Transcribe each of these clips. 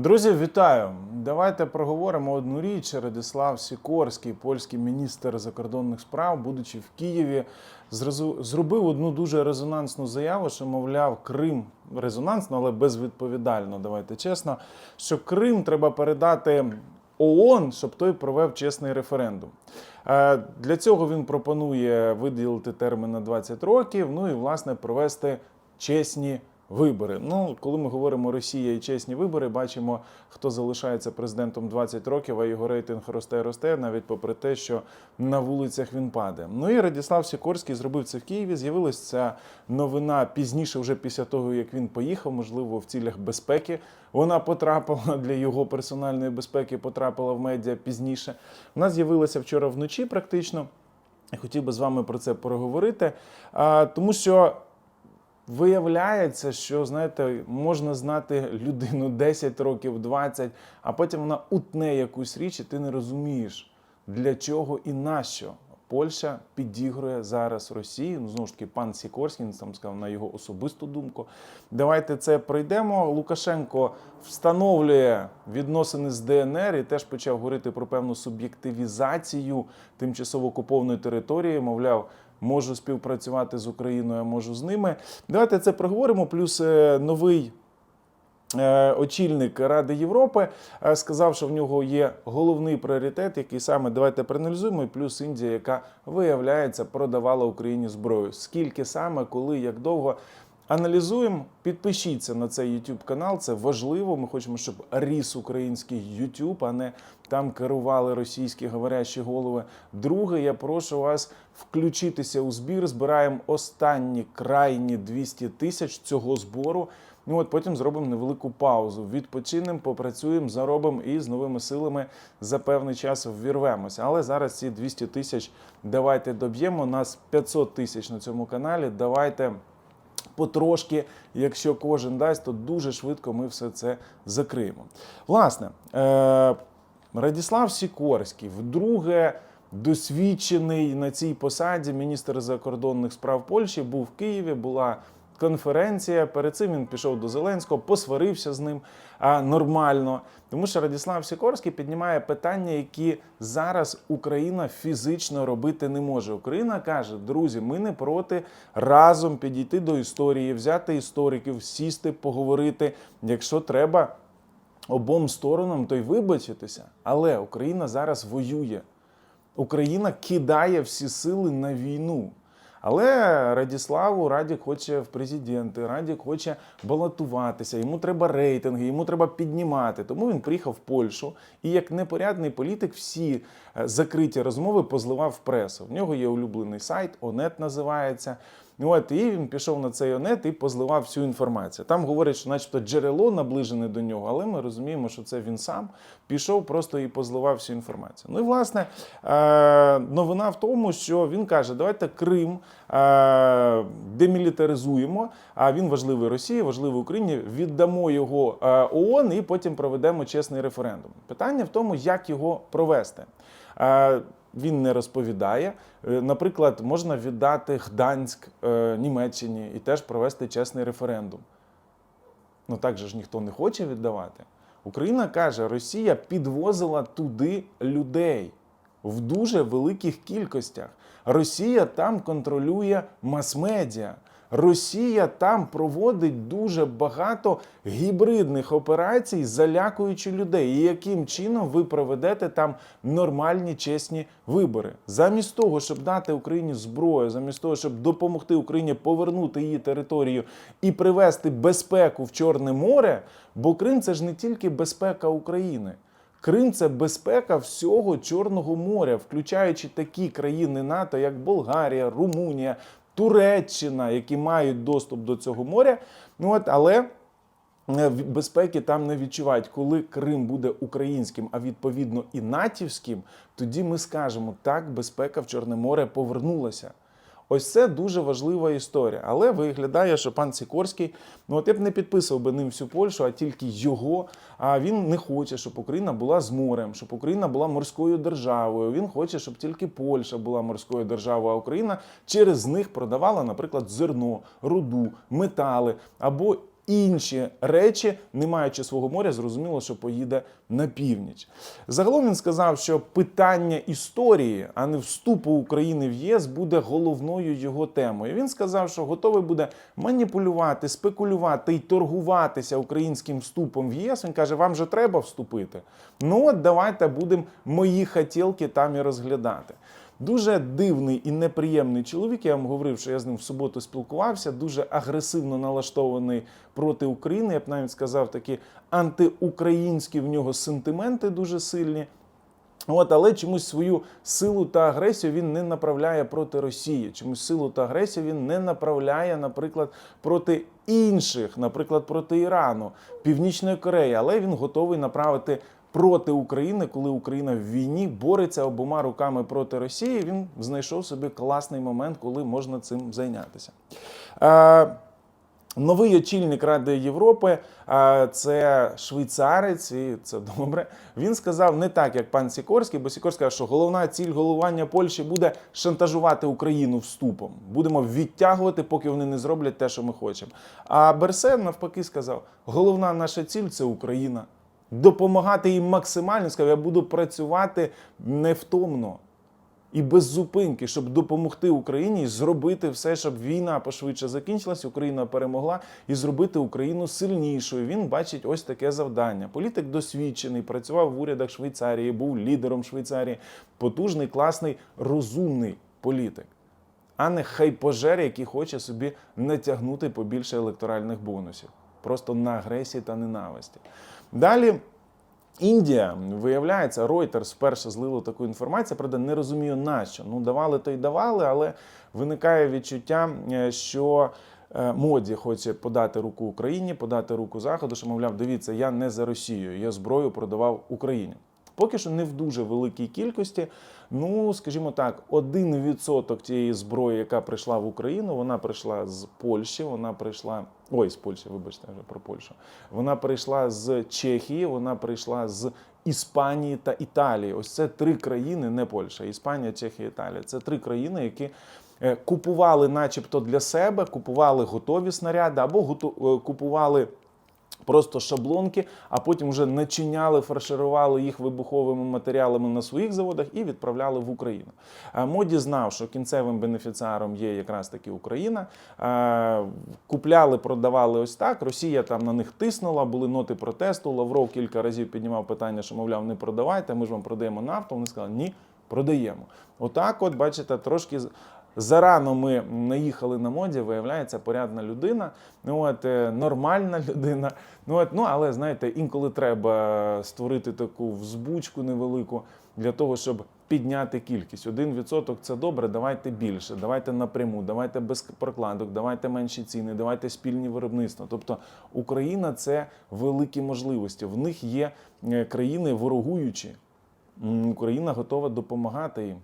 Друзі, вітаю! Давайте проговоримо одну річ. Радислав Сікорський, польський міністр закордонних справ, будучи в Києві, зразу- зробив одну дуже резонансну заяву, що мовляв, Крим резонансно, але безвідповідально. Давайте чесно, що Крим треба передати ООН, щоб той провев чесний референдум. Е, Для цього він пропонує виділити термін на 20 років, ну і власне провести чесні вибори. Ну, коли ми говоримо Росія і чесні вибори, бачимо, хто залишається президентом 20 років, а його рейтинг росте, росте, навіть попри те, що на вулицях він падає. Ну і Радіслав Сікорський зробив це в Києві. З'явилася ця новина пізніше, вже після того, як він поїхав, можливо, в цілях безпеки. Вона потрапила для його персональної безпеки, потрапила в медіа пізніше. Вона з'явилася вчора вночі, практично. Я хотів би з вами про це проговорити, тому що Виявляється, що знаєте, можна знати людину 10 років, 20, а потім вона утне якусь річ, і ти не розумієш, для чого і нащо. Польща підігрує зараз Росії. Ну, знову ж таки, пан Сікорський він там сказав на його особисту думку. Давайте це пройдемо. Лукашенко встановлює відносини з ДНР і теж почав говорити про певну суб'єктивізацію тимчасово окупованої території. Мовляв, можу співпрацювати з Україною, а можу з ними. Давайте це проговоримо. Плюс е, новий. е, Очільник Ради Європи е, сказав, що в нього є головний пріоритет, який саме давайте проаналізуємо. І плюс Індія, яка виявляється, продавала Україні зброю. Скільки саме, коли, як довго. Аналізуємо, підпишіться на цей YouTube канал. Це важливо. Ми хочемо, щоб ріс український YouTube, а не там керували російські говорящі голови. Друге, я прошу вас включитися у збір. Збираємо останні крайні 200 тисяч цього збору. Ну от потім зробимо невелику паузу. Відпочинемо, попрацюємо, заробимо і з новими силами за певний час ввірвемося. Але зараз ці 200 тисяч давайте доб'ємо. Нас 500 тисяч на цьому каналі. Давайте потрошки, якщо кожен дасть, то дуже швидко ми все це закриємо. Власне, е- Радіслав Сікорський, вдруге досвідчений на цій посаді міністр закордонних справ Польщі, був в Києві. Була конференція. Перед цим він пішов до Зеленського, посварився з ним а, нормально. Тому що Радіслав Сікорський піднімає питання, які зараз Україна фізично робити не може. Україна каже: друзі, ми не проти разом підійти до історії, взяти істориків, сісти, поговорити. Якщо треба обом сторонам, то й вибачитися. Але Україна зараз воює. Україна кидає всі сили на війну. Але Радіславу Радік хоче в президенти, Радік хоче балотуватися, йому треба рейтинги, йому треба піднімати. Тому він приїхав в Польщу і як непорядний політик всі е, закриті розмови позливав в пресу. В нього є улюблений сайт, ОНЕТ називається. От, і він пішов на цей ОНЕТ і позливав всю інформацію. Там говорять, що начебто джерело наближене до нього, але ми розуміємо, що це він сам пішов просто і позливав всю інформацію. Ну і власне е, новина в тому, що він каже: давайте Крим е, демілітаризуємо. А він важливий Росії, важливий Україні. Віддамо його е, ООН і потім проведемо чесний референдум. Питання в тому, як його провести. Він не розповідає. Е, Наприклад, можна віддати Гданськ е, Німеччині і теж провести чесний референдум. Ну так же ж ніхто не хоче віддавати. Україна каже, Росія підвозила туди людей в дуже великих кількостях. Росія там контролює мас-медіа. Росія там проводить дуже багато гібридних операцій, залякуючи людей. І яким чином ви проведете там нормальні чесні вибори? Замість того, щоб дати Україні зброю, замість того, щоб допомогти Україні повернути її територію і привести безпеку в Чорне море, бо Крим це ж не тільки безпека України. Крим це безпека всього Чорного моря, включаючи такі країни НАТО, як Болгарія, Румунія, Туреччина, які мають доступ до цього моря. Ну от, але е, безпеки там не відчувають. Коли Крим буде українським, а відповідно і натівським, тоді ми скажемо, так, безпека в Чорне море повернулася. Ось це дуже важлива історія. Але виглядає, що пан Сікорський, ну от я б не підписував би ним всю Польщу, а тільки його. А він не хоче, щоб Україна була з морем, щоб Україна була морською державою. Він хоче, щоб тільки Польща була морською державою, а Україна через них продавала, наприклад, зерно, руду, метали або інші речі, не маючи свого моря, зрозуміло, що поїде на північ. Загалом він сказав, що питання історії, а не вступу України в ЄС, буде головною його темою. Він сказав, що готовий буде маніпулювати, спекулювати і торгуватися українським вступом в ЄС. Він каже: вам же треба вступити. Ну от давайте будемо мої хотілки там і розглядати. Дуже дивний і неприємний чоловік. Я вам говорив, що я з ним в суботу спілкувався. Дуже агресивно налаштований проти України. Я б навіть сказав, такі антиукраїнські в нього сентименти дуже сильні. От, але чомусь свою силу та агресію він не направляє проти Росії. Чомусь силу та агресію він не направляє, наприклад, проти інших, наприклад, проти Ірану, Північної Кореї, але він готовий направити проти України, коли Україна в війні бореться обома руками проти Росії. Він знайшов собі класний момент, коли можна цим зайнятися. Е, Новий очільник Ради Європи, це швейцарець, і це добре. Він сказав не так, як пан Сікорський, бо Сікорський сказав, що головна ціль головування Польщі буде шантажувати Україну вступом. Будемо відтягувати, поки вони не зроблять те, що ми хочемо. А Берсен навпаки сказав: головна наша ціль це Україна. Допомагати їм максимально. Сказав, я буду працювати невтомно і без зупинки, щоб допомогти Україні зробити все, щоб війна пошвидше закінчилась, Україна перемогла і зробити Україну сильнішою. Він бачить ось таке завдання. Політик досвідчений, працював в урядах Швейцарії, був лідером Швейцарії, потужний, класний, розумний політик. А не хайпожер, який хоче собі натягнути побільше електоральних бонусів. Просто на агресії та ненависті. Далі Індія, виявляється, Reuters вперше злило таку інформацію, правда, не розумію нащо. Ну, давали то й давали, але виникає відчуття, е, що е, моді хоче подати руку Україні, подати руку Заходу, що, мовляв, дивіться, я не за Росію, я зброю продавав Україні. Поки що не в дуже великій кількості. Ну, скажімо так, 1% тієї зброї, яка прийшла в Україну, вона прийшла з Польщі, вона прийшла. Ой, з Польщі, вибачте, вже про Польщу. Вона прийшла з Чехії, вона прийшла з Іспанії та Італії. Ось це три країни, не Польща, Іспанія, Чехія, Італія. Це три країни, які е, купували, начебто, для себе, купували готові снаряди або е, купували просто шаблонки, а потім вже начиняли, фарширували їх вибуховими матеріалами на своїх заводах і відправляли в Україну. А Моді знав, що кінцевим бенефіціаром є якраз таки Україна. Купляли, продавали ось так. Росія там на них тиснула, були ноти протесту. Лавров кілька разів піднімав питання, що мовляв, не продавайте. Ми ж вам продаємо нафту. Вони сказали, ні, продаємо. Отак, от бачите, трошки. Зарано ми наїхали на моді, виявляється порядна людина, ну от е, нормальна людина. Ну от, ну але знаєте, інколи треба створити таку взбучку невелику для того, щоб підняти кількість. Один відсоток це добре. Давайте більше, давайте напряму, давайте без прокладок, давайте менші ціни, давайте спільні виробництва. Тобто Україна це великі можливості. В них є е, країни ворогуючі. Україна готова допомагати їм.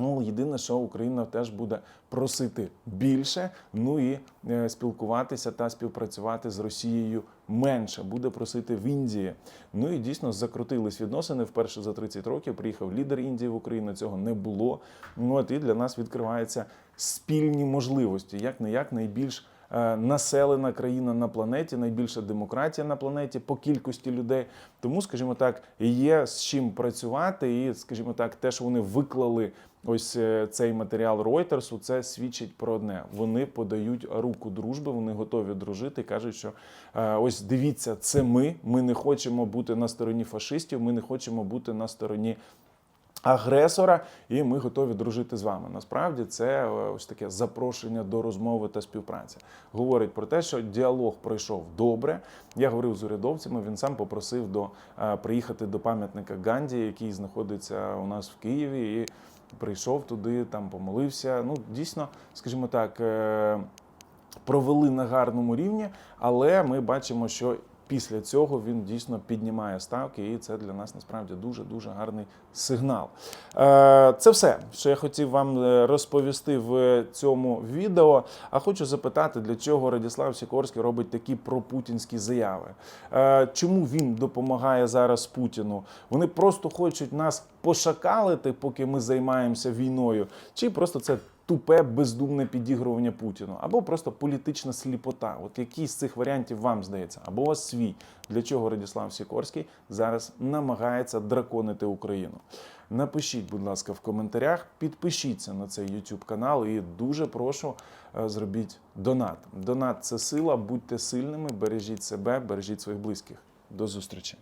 Ну, єдине, що Україна теж буде просити більше, ну і е, спілкуватися та співпрацювати з Росією менше. Буде просити в Індії. Ну і дійсно закрутились відносини. Вперше за 30 років приїхав лідер Індії в Україну. Цього не було. Ну от і для нас відкриваються спільні можливості, як не як найбільш. е, Населена країна на планеті, найбільша демократія на планеті по кількості людей. Тому, скажімо так, є з чим працювати, і, скажімо так, те, що вони виклали ось е, цей матеріал Ройтерсу, це свідчить про одне: вони подають руку дружби, вони готові дружити. кажуть, що е, ось дивіться, це ми. Ми не хочемо бути на стороні фашистів, ми не хочемо бути на стороні. Агресора, і ми готові дружити з вами. Насправді це е, ось таке запрошення до розмови та співпраці. Говорить про те, що діалог пройшов добре. Я говорив з урядовцями. Він сам попросив до е, приїхати до пам'ятника Ганді, який знаходиться у нас в Києві, і прийшов туди, там помолився. Ну, дійсно, скажімо так. е, провели на гарному рівні, але ми бачимо, що після цього він дійсно піднімає ставки, і це для нас насправді дуже дуже гарний сигнал. Е, Це все, що я хотів вам е, розповісти в цьому відео. А хочу запитати, для чого Радіслав Сікорський робить такі пропутінські заяви. Е, Чому він допомагає зараз Путіну? Вони просто хочуть нас пошакалити, поки ми займаємося війною, чи просто це тупе, бездумне підігрування Путіну, або просто політична сліпота. От який з цих варіантів вам здається, або у вас свій, для чого Радіслав Сікорський зараз намагається драконити Україну. Напишіть, будь ласка, в коментарях, підпишіться на цей YouTube канал і дуже прошу е, зробіть донат. Донат це сила, будьте сильними, бережіть себе, бережіть своїх близьких. До зустрічі.